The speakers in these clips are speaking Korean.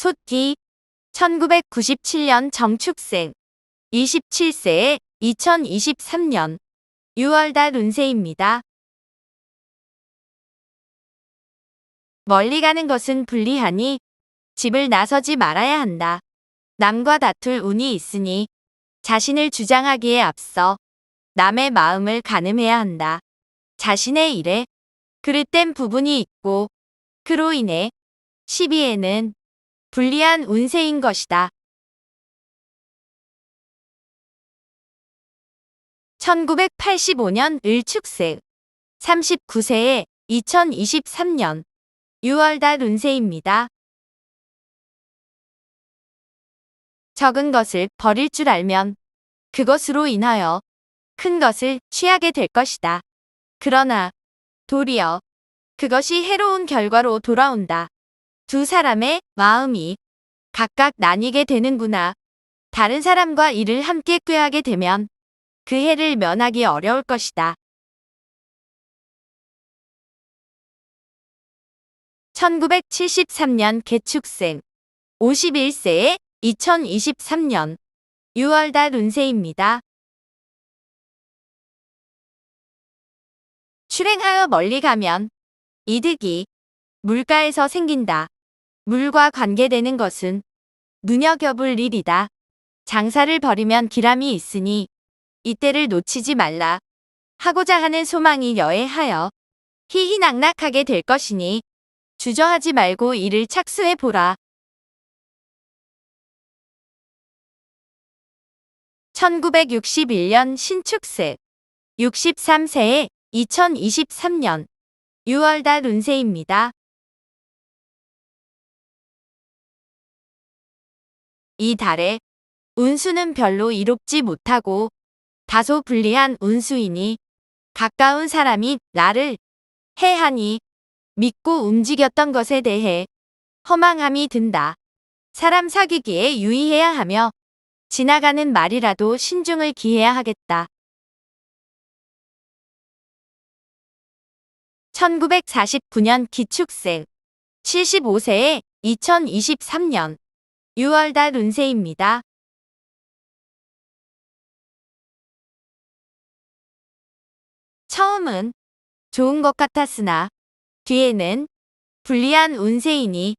소띠 1997년 정축생 27세에 2023년 6월달 운세입니다. 멀리 가는 것은 불리하니 집을 나서지 말아야 한다. 남과 다툴 운이 있으니 자신을 주장하기에 앞서 남의 마음을 가늠해야 한다. 자신의 일에 그릇된 부분이 있고 그로 인해 시비에는 불리한 운세인 것이다. 1985년 을축생 39세에 2023년 6월달 운세입니다. 적은 것을 버릴 줄 알면 그것으로 인하여 큰 것을 취하게 될 것이다. 그러나 도리어 그것이 해로운 결과로 돌아온다. 두 사람의 마음이 각각 나뉘게 되는구나. 다른 사람과 일을 함께 꾀하게 되면 그 해를 면하기 어려울 것이다. 1973년 개축생 51세에 2023년 6월달 운세입니다. 출행하여 멀리 가면 이득이 물가에서 생긴다. 물과 관계되는 것은 눈여겨볼 일이다. 장사를 벌이면 기람이 있으니 이때를 놓치지 말라. 하고자 하는 소망이 여해하여 희희낙낙하게 될 것이니 주저하지 말고 이를 착수해 보라. 1961년 신축세 63세에 2023년 6월달 운세입니다. 이 달에 운수는 별로 이롭지 못하고 다소 불리한 운수이니 가까운 사람이 나를 해하니 믿고 움직였던 것에 대해 허망함이 든다. 사람 사귀기에 유의해야 하며 지나가는 말이라도 신중을 기해야 하겠다. 1949년 기축생 75세에 2023년 6월달 운세입니다. 처음은 좋은 것 같았으나 뒤에는 불리한 운세이니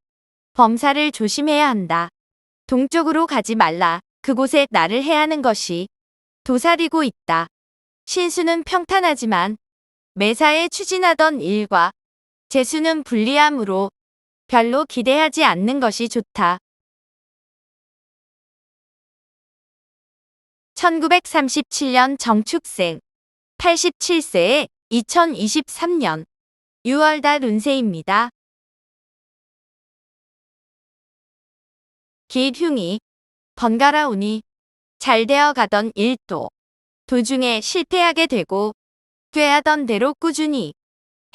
범사를 조심해야 한다. 동쪽으로 가지 말라. 그곳에 나를 해하는 것이 도사리고 있다. 신수는 평탄하지만 매사에 추진하던 일과 재수는 불리함으로 별로 기대하지 않는 것이 좋다. 1937년 정축생 87세에 2023년 6월달 운세입니다. 기흉이 번갈아 오니 잘 되어 가던 일도 도중에 실패하게 되고 꾀하던 대로 꾸준히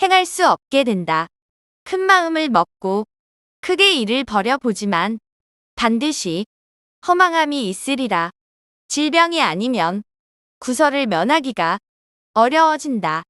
행할 수 없게 된다. 큰 마음을 먹고 크게 일을 벌여보지만 반드시 허망함이 있으리라. 질병이 아니면 구설을 면하기가 어려워진다.